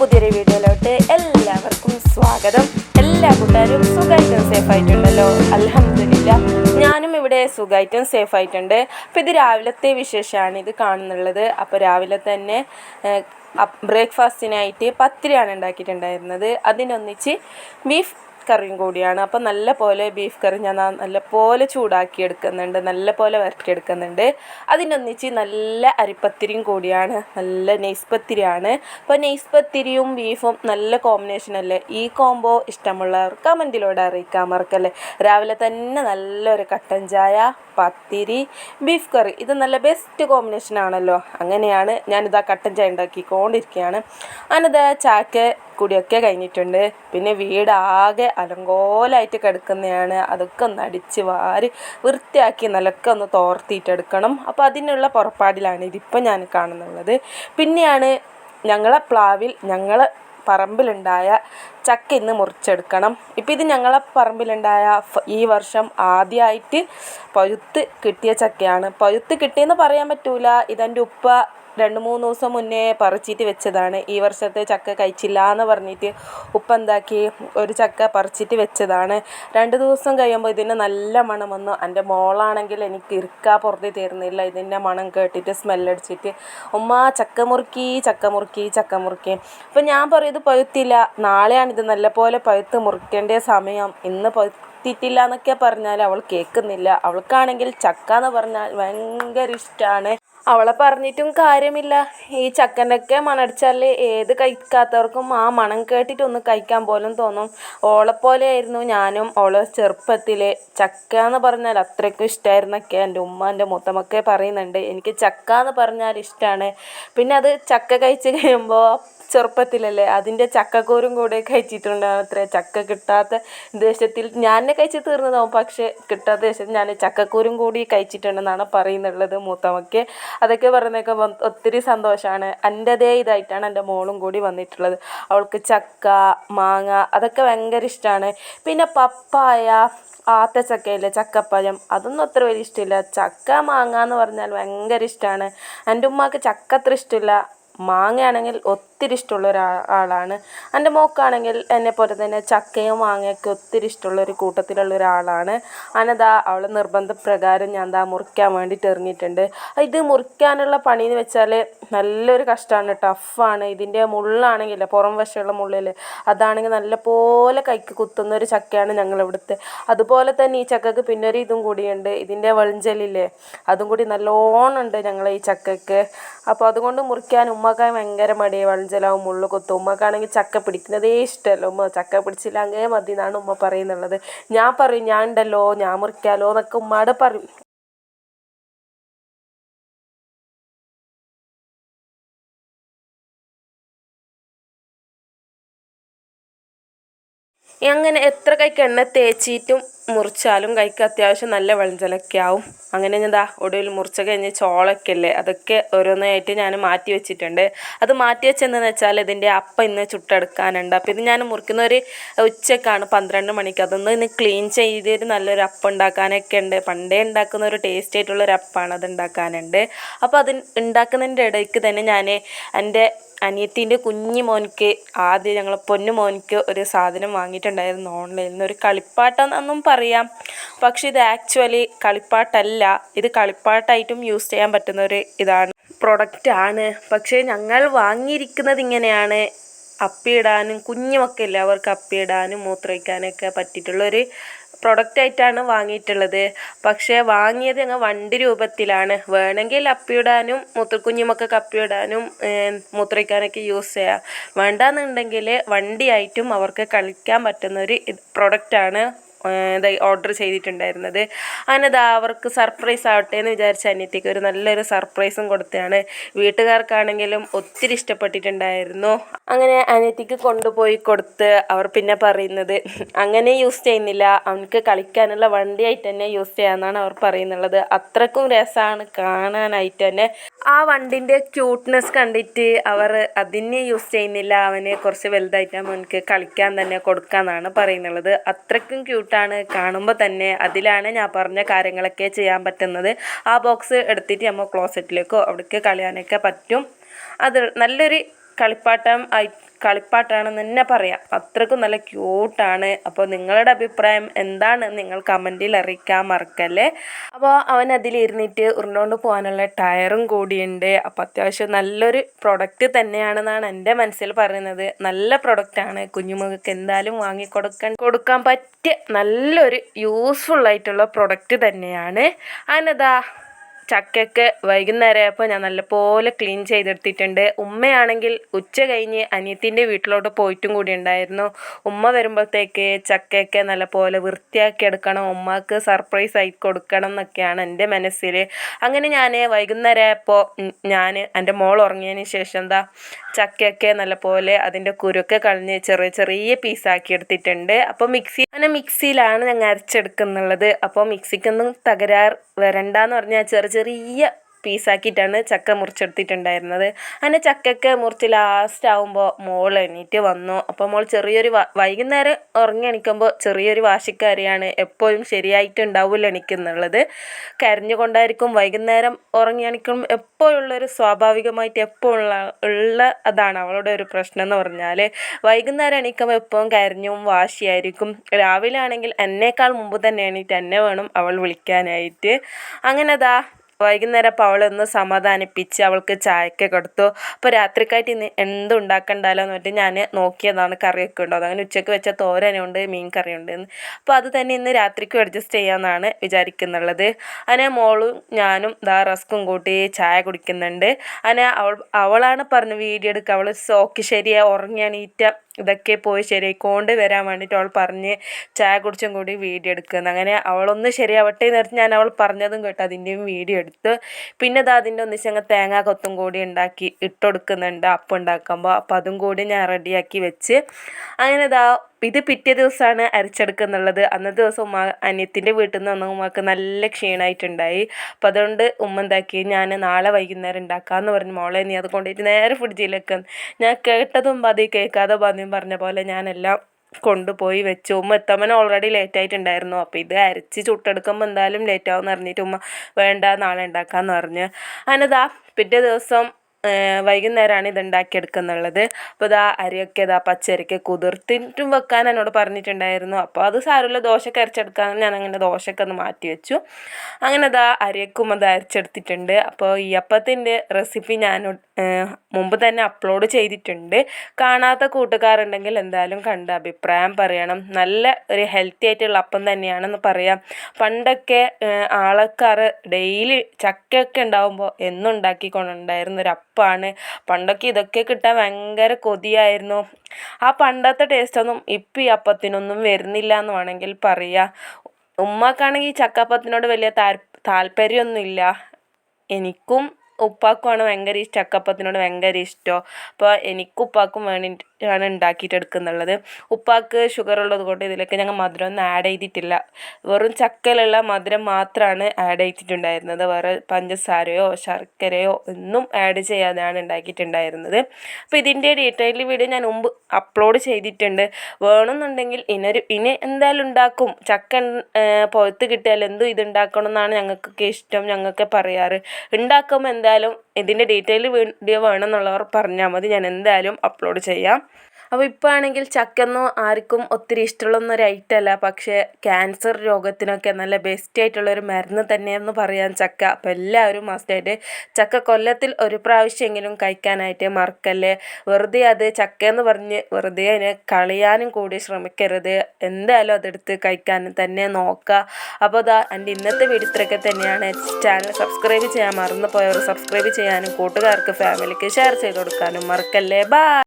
പുതിയൊരു വീഡിയോയിലോട്ട് എല്ലാവർക്കും സ്വാഗതം. എല്ലാ കൂട്ടുകാരും സുഖമായിട്ടും സേഫ് ആയിട്ടുണ്ടല്ലോ അലഹമില്ല ഞാനും ഇവിടെ സുഖമായിട്ടും സേഫ് ആയിട്ടുണ്ട് അപ്പോൾ ഇത് രാവിലത്തെ വിശേഷമാണ് ഇത് കാണുന്നുള്ളത്. അപ്പോൾ രാവിലെ തന്നെ ബ്രേക്ക്ഫാസ്റ്റിനായിട്ട് പത്തിരിയാണ് ഉണ്ടാക്കിയിട്ടുണ്ടായിരുന്നത്. അതിനൊന്നിച്ച് ബീഫ് കറിയും കൂടിയാണ്. അപ്പം നല്ല പോലെ ബീഫ് കറി ഞാൻ നല്ല പോലെ ചൂടാക്കി എടുക്കുന്നുണ്ട് നല്ല പോലെ വരട്ടിയെടുക്കുന്നുണ്ട്. അതിനൊന്നിച്ച് നല്ല അരിപ്പത്തിരിയും കൂടിയാണ്. നല്ല നെയ്സ്പത്തിരിയാണ്. അപ്പോൾ നെയ്സ്പത്തിരിയും ബീഫും നല്ല കോമ്പിനേഷൻ അല്ലേ? ഈ കോംബോ ഇഷ്ടമുള്ളവർ കമന്റിലൂടെ അറിയിക്കാൻ മറക്കല്ലേ? രാവിലെ തന്നെ നല്ലൊരു കട്ടൻ ചായ പത്തിരി ബീഫ് കറി. ഇത് നല്ല ബെസ്റ്റ് കോമ്പിനേഷൻ ആണല്ലോ. അങ്ങനെയാണ് ഞാനിതാ കട്ടൻ ചായ ഉണ്ടാക്കിക്കൊണ്ടിരിക്കുകയാണ് ഞാനിതാ ചാക്ക് കുടിയൊക്കെ കഴിഞ്ഞിട്ടുണ്ട്. പിന്നെ വീടാകെ അലങ്കോലായിട്ട് കിടക്കുന്നതാണ്. അതൊക്കെ ഒന്ന് അടിച്ച് വാരി വൃത്തിയാക്കി നിലക്കെ ഒന്ന് തോർത്തിയിട്ടെടുക്കണം അപ്പോൾ അതിനുള്ള പുറപ്പാടിലാണ് ഇതിപ്പോൾ ഞാൻ കാണുന്നുള്ളത്. പിന്നെയാണ് ഞങ്ങളെ പ്ലാവിൽ ഞങ്ങളെ പറമ്പിലുണ്ടായ ചക്ക ഇന്ന് മുറിച്ചെടുക്കണം. ഇപ്പം ഇത് ഞങ്ങളെ പറമ്പിലുണ്ടായ ഈ വർഷം ആദ്യമായിട്ട് പഴുത്ത് കിട്ടിയ ചക്കയാണ്. പഴുത്ത് കിട്ടിയെന്ന് പറയാൻ പറ്റൂല. ഇതെന്റെ ഉപ്പ രണ്ട് മൂന്ന് ദിവസം മുന്നേ പറിച്ചിട്ട് വെച്ചതാണ്. ഈ വർഷത്തെ ചക്ക കഴിച്ചില്ല എന്ന് പറഞ്ഞിട്ട് ഉപ്പ എന്താക്കി? ഒരു ചക്ക പറിച്ചിട്ട് വെച്ചതാണ്. രണ്ട് ദിവസം കഴിയുമ്പോൾ ഇതിന് നല്ല മണം വന്നു. എന്റെ മോളാണെങ്കിൽ എനിക്ക് ഇരിക്കാൻ പുറത്ത് തരുന്നില്ല ഇതിന്റെ മണം കേട്ടിട്ട് സ്മെല്ലടിച്ചിട്ട് ഉമ്മ ചക്ക മുറുക്കി ചക്ക മുറുക്കി ചക്ക മുറുക്കി. അപ്പം ഞാൻ പറയും ഇത് പഴുത്തില്ല. നാളെയാണ് ഇത് നല്ലപോലെ പഴുത്ത് മുറിക്കേണ്ട സമയം. ഇന്ന് പഴുത്തിട്ടില്ല എന്നൊക്കെ പറഞ്ഞാൽ അവൾ കേൾക്കുന്നില്ല. അവൾക്കാണെങ്കിൽ ചക്ക എന്ന് പറഞ്ഞാൽ ഭയങ്കര ഇഷ്ടമാണ് അവളെ പറഞ്ഞിട്ടും കാര്യമില്ല. ഈ ചക്കനൊക്കെ മണടിച്ചാൽ ഏത് കഴിക്കാത്തവർക്കും ആ മണം കേട്ടിട്ട് ഒന്ന് കഴിക്കാൻ പോലും തോന്നും. ഓളെപ്പോലെ ആയിരുന്നു ഞാനും ഓളെ ചെറുപ്പത്തിൽ ചക്ക എന്ന് പറഞ്ഞാൽ അത്രയ്ക്കും ഇഷ്ടമായിരുന്നൊക്കെ എന്റെ ഉമ്മ എന്റെ മുത്തമ്മക്കെ പറയുന്നുണ്ട്. എനിക്ക് ചക്ക എന്ന് പറഞ്ഞാൽ ഇഷ്ടമാണ് പിന്നെ അത് ചക്ക കഴിച്ച് കഴിയുമ്പോൾ ചെറുപ്പത്തിലല്ലേ അതിന്റെ ചക്കക്കൂരും കൂടെ കഴിച്ചിട്ടുണ്ടാവും അത്ര. ചക്ക കിട്ടാത്ത ദേശത്തിൽ ഞാൻ തന്നെ കഴിച്ച് തീർന്നതാവും പക്ഷേ കിട്ടാത്ത ദേശത്ത് ഞാൻ ചക്കക്കൂരും കൂടി കഴിച്ചിട്ടുണ്ടെന്നാണ് പറയുന്നുള്ളത് മൂത്തമ്മയ്ക്ക്. അതൊക്കെ പറയുന്നതൊക്കെ ഒത്തിരി സന്തോഷമാണ് എന്റെതേ ഇതായിട്ടാണ് എന്റെ മോളും കൂടി വന്നിട്ടുള്ളത്. അവൾക്ക് ചക്ക മാങ്ങ അതൊക്കെ ഭയങ്കര ഇഷ്ടമാണ് പിന്നെ പപ്പായ ആത്തച്ചക്കയില്ലേ ചക്കപ്പഴം അതൊന്നും അത്ര വലിയ ഇഷ്ടമില്ല. ചക്ക മാങ്ങ എന്ന് പറഞ്ഞാൽ ഭയങ്കര ഇഷ്ടമാണ് എന്റെ ഉമ്മാക്ക് ചക്ക അത്ര ഇഷ്ടമില്ല. മാങ്ങയാണെങ്കിൽ ഒത്തിരി ഇഷ്ടമുള്ള ഒരാളാണ് എന്റെ മോക്കാണെങ്കിൽ എന്നെ പോലെ തന്നെ ചക്കയും മാങ്ങയൊക്കെ ഒത്തിരി ഇഷ്ടമുള്ള ഒരു കൂട്ടത്തിലുള്ള ഒരാളാണ്. അനതാ അവൾ നിർബന്ധപ്രകാരം ഞാൻ ദാ മുറിക്കാൻ വേണ്ടിയിട്ട് ഇറങ്ങിയിട്ടുണ്ട്. ഇത് മുറിക്കാനുള്ള പണി എന്ന് വെച്ചാൽ നല്ലൊരു കഷ്ടമാണ് ടഫാണ്. ഇതിന്റെ മുള്ളാണെങ്കിൽ പുറം വശമുള്ള മുള്ളിൽ അതാണെങ്കിൽ നല്ലപോലെ കൈക്ക് കുത്തുന്ന ഒരു ചക്കയാണ് ഞങ്ങളിവിടുത്തെ. അതുപോലെ തന്നെ ഈ ചക്കക്ക് പിന്നൊരു ഒരു ഇതും കൂടിയുണ്ട്. ഇതിന്റെ വെളിഞ്ചലില്ലേ അതും കൂടി നല്ലോണം ഉണ്ട് ഞങ്ങളെ ഈ ചക്കക്ക്. അപ്പോൾ അതുകൊണ്ട് മുറിക്കാൻ ഉമ്മക്കായി ഭയങ്കര മടിയെ. വെളിഞ്ചലാവും മുള്ളു കൊത്തും. ഉമ്മക്കാണെങ്കിൽ ചക്ക പിടിക്കുന്നതേ ഇഷ്ടമല്ല. ഉമ്മ ചക്ക പിടിച്ചില്ല അങ്ങേ മതി എന്നാണ് ഉമ്മ പറയുന്നുള്ളത്. ഞാൻ പറയും ഞാൻ ഉണ്ടല്ലോ ഞാൻ മുറിക്കാലോ എന്നൊക്കെ ഉമ്മാടെ പറയും. അങ്ങനെ എത്ര കൈക്ക് എണ്ണ തേച്ചിട്ടും മുറിച്ചാലും കൈക്ക് അത്യാവശ്യം നല്ല വെളിഞ്ചലൊക്കെ ആവും. അങ്ങനെ ഞാൻ ഒടുവിൽ മുറിച്ച കഴിഞ്ഞ് ചോളൊക്കെ അല്ലേ അതൊക്കെ ഓരോന്നായിട്ട് ഞാൻ മാറ്റി വെച്ചിട്ടുണ്ട്. അത് മാറ്റി വെച്ചെന്താന്ന് വെച്ചാൽ ഇതിന്റെ അപ്പ ഇന്ന് ചുട്ടെടുക്കാനുണ്ട്. അപ്പോൾ ഇത് ഞാൻ മുറിക്കുന്ന ഒരു ഉച്ചക്കാണ് പന്ത്രണ്ട് മണിക്ക്. അതൊന്ന് ഇന്ന് ക്ലീൻ ചെയ്തൊരു നല്ലൊരു അപ്പം ഉണ്ടാക്കാനൊക്കെ ഉണ്ട്. പണ്ടേ ഉണ്ടാക്കുന്ന ഒരു ടേസ്റ്റ് ആയിട്ടുള്ള ഒരു അപ്പമാണ് അത് ഉണ്ടാക്കാനുണ്ട്. അപ്പോൾ അത് ഉണ്ടാക്കുന്നതിന്റെ ഇടയ്ക്ക് തന്നെ ഞാൻ എന്റെ അനിയത്തിന്റെ കുഞ്ഞു മോനിക്ക് ആദ്യം ഞങ്ങൾ പൊന്നു മോനിക്ക് ഒരു സാധനം വാങ്ങിയിട്ടുണ്ടായിരുന്നു ഓൺലൈനിൽ നിന്ന്. ഒരു കളിപ്പാട്ടം എന്നും പറയാം പക്ഷെ ഇത് ആക്ച്വലി കളിപ്പാട്ടല്ല. ഇത് കളിപ്പാട്ടായിട്ടും യൂസ് ചെയ്യാൻ പറ്റുന്ന ഒരു ഇതാണ്. പ്രൊഡക്റ്റ് ആണ്. പക്ഷേ ഞങ്ങൾ വാങ്ങിയിരിക്കുന്നത് ഇങ്ങനെയാണ്. അപ്പിയിടാനും കുഞ്ഞുമൊക്കെ മക്കളില്ലേ അവർക്ക് അപ്പിയിടാനും മൂത്രമൊഴിക്കാനൊക്കെ പറ്റിയിട്ടുള്ളൊരു പ്രൊഡക്റ്റായിട്ടാണ് വാങ്ങിയിട്ടുള്ളത്. പക്ഷേ വാങ്ങിയത് ഞങ്ങൾ വണ്ടി രൂപത്തിലാണ്. വേണമെങ്കിൽ അപ്പിയിടാനും മൂത്രക്കുഞ്ഞുമൊക്കെ കപ്പിയിടാനും മൂത്രയ്ക്കാനൊക്കെ യൂസ് ചെയ്യാം. വേണ്ടാന്നുണ്ടെങ്കിൽ വണ്ടിയായിട്ടും അവർക്ക് കളിക്കാൻ പറ്റുന്ന ഒരു പ്രൊഡക്റ്റാണ് ഓർഡർ ചെയ്തിട്ടുണ്ടായിരുന്നത്. അങ്ങനെ അവർക്ക് സർപ്രൈസ് ആവട്ടെ എന്ന് വിചാരിച്ച അനിയത്തിക്ക് ഒരു നല്ലൊരു സർപ്രൈസും കൊടുത്തതാണ്. വീട്ടുകാർക്കാണെങ്കിലും ഒത്തിരി ഇഷ്ടപ്പെട്ടിട്ടുണ്ടായിരുന്നു. അങ്ങനെ അനിയത്തിക്ക് കൊണ്ടുപോയി കൊടുത്ത് അവർ പിന്നെ പറയുന്നത് അങ്ങനെ യൂസ് ചെയ്യുന്നില്ല. അവനക്ക് കളിക്കാനുള്ള വണ്ടിയായിട്ട് തന്നെ യൂസ് ചെയ്യാമെന്നാണ് അവർ പറയുന്നുള്ളത്. അത്രക്കും രസമാണ് കാണാനായിട്ട് തന്നെ. ആ വണ്ടിന്റെ ക്യൂട്ട്നെസ് കണ്ടിട്ട് അവർ അതിനെ യൂസ് ചെയ്യുന്നില്ല. അവനെ കുറച്ച് വലുതായിട്ട് അവനക്ക് കളിക്കാൻ തന്നെ കൊടുക്കാമെന്നാണ് പറയുന്നുള്ളത്. അത്രക്കും ക്യൂട്ടാണ് കാണുമ്പോൾ തന്നെ അതിലാണ് ഞാൻ പറഞ്ഞ കാര്യങ്ങളൊക്കെ ചെയ്യാൻ പറ്റുന്നത്. ആ ബോക്സ് എടുത്തിട്ട് നമ്മൾ ക്ലോസറ്റിലേക്കോ അവിടേക്ക് കളയാനൊക്കെ പറ്റും. അത് നല്ലൊരു കളിപ്പാട്ടം ആയി കളിപ്പാട്ടാണെന്ന് തന്നെ പറയാം. അത്രക്കും നല്ല ക്യൂട്ടാണ് അപ്പോൾ നിങ്ങളുടെ അഭിപ്രായം എന്താണ്? നിങ്ങൾ കമന്റിൽ അറിയിക്കാൻ മറക്കല്ലേ? അപ്പോൾ അവൻ അതിലിരുന്നിട്ട് ഉരുണ്ടോണ്ട് പോകാനുള്ള ടയറും കൂടിയുണ്ട്. അപ്പോൾ അത്യാവശ്യം നല്ലൊരു പ്രൊഡക്റ്റ് തന്നെയാണെന്നാണ് എന്റെ മനസ്സിൽ പറയുന്നത്. നല്ല പ്രൊഡക്റ്റാണ് കുഞ്ഞുമകൾക്ക് എന്തായാലും വാങ്ങിക്കൊടുക്കാൻ കൊടുക്കാൻ പറ്റിയ നല്ലൊരു യൂസ്ഫുൾ ആയിട്ടുള്ള പ്രൊഡക്റ്റ് തന്നെയാണ്. അതിനതാ ചക്കയൊക്കെ വൈകുന്നേരം ആയപ്പോൾ ഞാൻ നല്ലപോലെ ക്ലീൻ ചെയ്തെടുത്തിട്ടുണ്ട്. ഉമ്മയാണെങ്കിൽ ഉച്ച കഴിഞ്ഞ് അനിയത്തിന്റെ വീട്ടിലോട്ട് പോയിട്ടും കൂടി ഉണ്ടായിരുന്നു. ഉമ്മ വരുമ്പോഴത്തേക്ക് ചക്കയൊക്കെ നല്ലപോലെ വൃത്തിയാക്കി എടുക്കണം ഉമ്മക്ക് സർപ്രൈസ് ആയി കൊടുക്കണം എന്നൊക്കെയാണ് എന്റെ മനസ്സിൽ അങ്ങനെ ഞാൻ വൈകുന്നേരം ആയപ്പോൾ ഞാൻ എന്റെ മോൾ ഉറങ്ങിയതിന് ശേഷം എന്താ ചക്കയൊക്കെ നല്ലപോലെ അതിന്റെ കുരുക്കെ കളഞ്ഞ് ചെറിയ ചെറിയ പീസാക്കി എടുത്തിട്ടുണ്ട്. അപ്പോൾ മിക്സി അങ്ങനെ മിക്സിയിലാണ് ഞങ്ങൾ അരച്ചെടുക്കുന്നുള്ളത്. അപ്പോൾ മിക്സിക്കൊന്നും തകരാർ വരണ്ടെന്ന് പറഞ്ഞാൽ ചെറിയ ചെറിയ പീസാക്കിയിട്ടാണ് ചക്ക മുറിച്ചെടുത്തിട്ടുണ്ടായിരുന്നത്. അങ്ങനെ ചക്കയൊക്കെ മുറിച്ച് ലാസ്റ്റ് ആകുമ്പോൾ മോൾ എണീറ്റ് വന്നു. അപ്പോൾ മോൾ ചെറിയൊരു വൈകുന്നേരം ഉറങ്ങി എണീക്കുമ്പോൾ ചെറിയൊരു വാശിക്കാരിയാണ് എപ്പോഴും ശരിയായിട്ടുണ്ടാവില്ല എണീക്കുന്നുള്ളത്. കരഞ്ഞുകൊണ്ടായിരിക്കും വൈകുന്നേരം ഉറങ്ങി എണീക്കും എപ്പോഴുള്ളൊരു സ്വാഭാവികമായിട്ട് എപ്പോഴുള്ള ഉള്ള അതാണ് അവളുടെ ഒരു പ്രശ്നം എന്ന് പറഞ്ഞാൽ വൈകുന്നേരം എണീക്കുമ്പോൾ എപ്പോഴും കരഞ്ഞും വാശിയായിരിക്കും. രാവിലെ ആണെങ്കിൽ എന്നേക്കാൾ മുമ്പ് തന്നെ എണീറ്റ് എന്നെ വേണം അവൾ വിളിക്കാനായിട്ട്. അങ്ങനെ അതാ വൈകുന്നേരം അപ്പോൾ അവളൊന്ന് സമാധാനിപ്പിച്ച് അവൾക്ക് ചായയൊക്കെ കൊടുത്തു. അപ്പോൾ രാത്രിക്കായിട്ട് ഇന്ന് എന്ത് ഉണ്ടാക്കണ്ടല്ലോ എന്ന് പറഞ്ഞിട്ട് ഞാൻ നോക്കിയതാണ് കറിയൊക്കെ ഉണ്ടോ. അങ്ങനെ ഉച്ചയ്ക്ക് വെച്ച തോരനുണ്ട് മീൻ കറിയുണ്ട് അപ്പോൾ അത് തന്നെ ഇന്ന് രാത്രിക്കും അഡ്ജസ്റ്റ് ചെയ്യാമെന്നാണ് വിചാരിക്കുന്നുള്ളത്. അങ്ങനെ മോളും ഞാനും ദാ റസ്കും കൂട്ടി ചായ കുടിക്കുന്നുണ്ട്. അങ്ങനെ അവൾ അവളാണ് പറഞ്ഞ് വീഡിയോ എടുക്കുക. അവൾ സോക്കി ശരിയാ ഉറങ്ങിയാണ് എണീറ്റ ഇതൊക്കെ പോയി ശരിയായിക്കൊണ്ട് വരാൻ വേണ്ടിയിട്ട് അവൾ പറഞ്ഞ് ചായ കുടിച്ചും കൂടി വീഡിയോ എടുക്കുന്നത് അങ്ങനെ അവളൊന്ന് ശരിയാവട്ടെ എന്ന് ഞാൻ അവൾ പറഞ്ഞതും കേട്ട്. അതിന്റെയും വീഡിയോ എടുത്ത്. പിന്നെ അത് അതിന്റെ ഒന്നിച്ച് അങ്ങ് തേങ്ങാ കൊത്തും കൂടി ഉണ്ടാക്കി ഇട്ടൊടുക്കുന്നുണ്ട് അപ്പം ഉണ്ടാക്കുമ്പോൾ. അപ്പം അതും കൂടി ഞാൻ റെഡിയാക്കി വെച്ച്. അങ്ങനെ ഇതാ ഇത് പിറ്റേ ദിവസമാണ് അരച്ചെടുക്കുന്നുള്ളത് അന്നത്തെ ദിവസം ഉമ്മ അനിയത്തിന്റെ വീട്ടിൽ നിന്ന് വന്ന ഉമ്മക്ക് നല്ല ക്ഷീണമായിട്ടുണ്ടായി അപ്പം അതുകൊണ്ട് ഉമ്മ എന്താക്കി ഞാൻ നാളെ വൈകുന്നേരം ഉണ്ടാക്കാമെന്ന് പറഞ്ഞു. മോളെ നീ അത് കൊണ്ടുപോയിട്ട് നേരെ ഫ്രിഡ്ജിലേക്ക് ഞാൻ കേട്ടതും പതി കേൾക്കാതെ പതിയും പറഞ്ഞ പോലെ ഞാനെല്ലാം കൊണ്ടുപോയി വെച്ചു. ഉമ്മ എത്തമ്മന് ഓൾറെഡി ലേറ്റ് ആയിട്ടുണ്ടായിരുന്നു. അപ്പോൾ ഇത് അരച്ച് ചുട്ടെടുക്കുമ്പോൾ എന്തായാലും ലേറ്റ് ആവും എന്ന് അറിഞ്ഞിട്ട് ഉമ്മ വേണ്ട നാളെ ഉണ്ടാക്കാമെന്ന് പറഞ്ഞ്. അതിനതാ പിറ്റേ ദിവസം വൈകുന്നേരമാണ് ഇത് ഉണ്ടാക്കിയെടുക്കുന്നുള്ളത് അപ്പോൾ ഇതാ അരിയൊക്കെ ഇതാ പച്ചരിക്ക് കുതിർത്തിട്ടും വെക്കാൻ എന്നോട് പറഞ്ഞിട്ടുണ്ടായിരുന്നു. അപ്പോൾ അത് സാരമില്ല ദോശക്ക് അരച്ചെടുക്കാൻ ഞാൻ അങ്ങനെ ദോശയൊക്കെ ഒന്ന് മാറ്റി വെച്ചു. അങ്ങനെ ഇതാ അരിയക്കും അത് അരച്ചെടുത്തിട്ടുണ്ട്. അപ്പോൾ ഈ അപ്പത്തിന്റെ റെസിപ്പി ഞാൻ മുമ്പ് തന്നെ അപ്ലോഡ് ചെയ്തിട്ടുണ്ട്. കാണാത്ത കൂട്ടുകാരുണ്ടെങ്കിൽ എന്തായാലും കണ്ട് അഭിപ്രായം പറയണം. നല്ല ഒരു ഹെൽത്തി ആയിട്ടുള്ള അപ്പം തന്നെയാണെന്ന് പറയാം. പണ്ടൊക്കെ ആൾക്കാർ ഡെയിലി ചക്കയൊക്കെ ഉണ്ടാകുമ്പോൾ എന്നും ഉണ്ടാക്കിക്കൊണ്ടുണ്ടായിരുന്ന ഒരു ഉറപ്പാണ് പണ്ടൊക്കെ ഇതൊക്കെ കിട്ടാൻ ഭയങ്കര കൊതിയായിരുന്നു. ആ പണ്ടത്തെ ടേസ്റ്റൊന്നും ഇപ്പം ഈ അപ്പത്തിനൊന്നും വരുന്നില്ല എന്ന് വേണമെങ്കിൽ പറയാം. ഉമ്മക്കാണെങ്കിൽ ചക്കപ്പത്തിനോട് വലിയ താല്പര്യമൊന്നുമില്ല. എനിക്കും ഉപ്പാക്കുമാണ് ഭയങ്കര ഈ ചക്കപ്പത്തിനോട് ഭയങ്കര ഇഷ്ടം. അപ്പോൾ എനിക്കും ഉപ്പാക്കും വേണ്ടിയിട്ടാണ് ഉണ്ടാക്കിയിട്ട് എടുക്കുന്നുള്ളത്. ഉപ്പാക്ക് ഷുഗർ ഉള്ളത് കൊണ്ട് ഇതിലേക്ക് ഞങ്ങൾ മധുരം ഒന്നും ആഡ് ചെയ്തിട്ടില്ല. വെറും ചക്കയിലുള്ള മധുരം മാത്രമാണ് ആഡ് ചെയ്തിട്ടുണ്ടായിരുന്നത്. വേറെ പഞ്ചസാരയോ ശർക്കരയോ ഒന്നും ആഡ് ചെയ്യാതെയാണ് ഉണ്ടാക്കിയിട്ടുണ്ടായിരുന്നത്. അപ്പോൾ ഇതിന്റെ ഡീറ്റെയിൽ വീഡിയോ ഞാൻ മുമ്പ് അപ്ലോഡ് ചെയ്തിട്ടുണ്ട്. വേണമെന്നുണ്ടെങ്കിൽ ഇനൊരു ഇനി എന്തായാലും ഉണ്ടാക്കും. ചക്ക പുറത്ത് കിട്ടിയാൽ എന്തും ഇതുണ്ടാക്കണം എന്നാണ് ഞങ്ങൾക്കൊക്കെ ഇഷ്ടം. ഞങ്ങൾക്ക് പറയാറ്. ഉണ്ടാക്കുമ്പോൾ എന്തായാലും ഇതിന്റെ ഡീറ്റെയിൽ വീഡിയോ വേണമെന്നുള്ളവർ പറഞ്ഞാൽ മതി. ഞാൻ എന്തായാലും അപ്ലോഡ് ചെയ്യാം. അപ്പോൾ ഇപ്പോൾ ആണെങ്കിൽ ചക്കയൊന്നും ആർക്കും ഒത്തിരി ഇഷ്ടമുള്ളൊന്നും ഒരു ഐറ്റം അല്ല. പക്ഷേ ക്യാൻസർ രോഗത്തിനൊക്കെ നല്ല ബെസ്റ്റ് ആയിട്ടുള്ള ആയിട്ടുള്ളൊരു മരുന്ന് തന്നെയെന്ന് പറയാൻ ചക്ക. അപ്പോൾ എല്ലാവരും മസ്റ്റായിട്ട് ചക്ക കൊല്ലത്തിൽ ഒരു പ്രാവശ്യമെങ്കിലും കഴിക്കാനായിട്ട് മറക്കല്ലേ? വെറുതെ അത് ചക്ക എന്ന് പറഞ്ഞ് വെറുതെ അതിനെ കളയാനും കൂടി ശ്രമിക്കരുത്. എന്തായാലും അതെടുത്ത് കഴിക്കാൻ തന്നെ നോക്കുക. അപ്പോൾ അതാ എന്റെ ഇന്നത്തെ വീഡിയോ ഇത്രയൊക്കെ തന്നെയാണ്. ചാനൽ സബ്സ്ക്രൈബ് ചെയ്യാൻ മറന്നു പോയവർ സബ്സ്ക്രൈബ് ചെയ്യാനും കൂട്ടുകാർക്ക് ഫാമിലിക്ക് ഷെയർ ചെയ്ത് കൊടുക്കാനും മറക്കല്ലേ? ബാ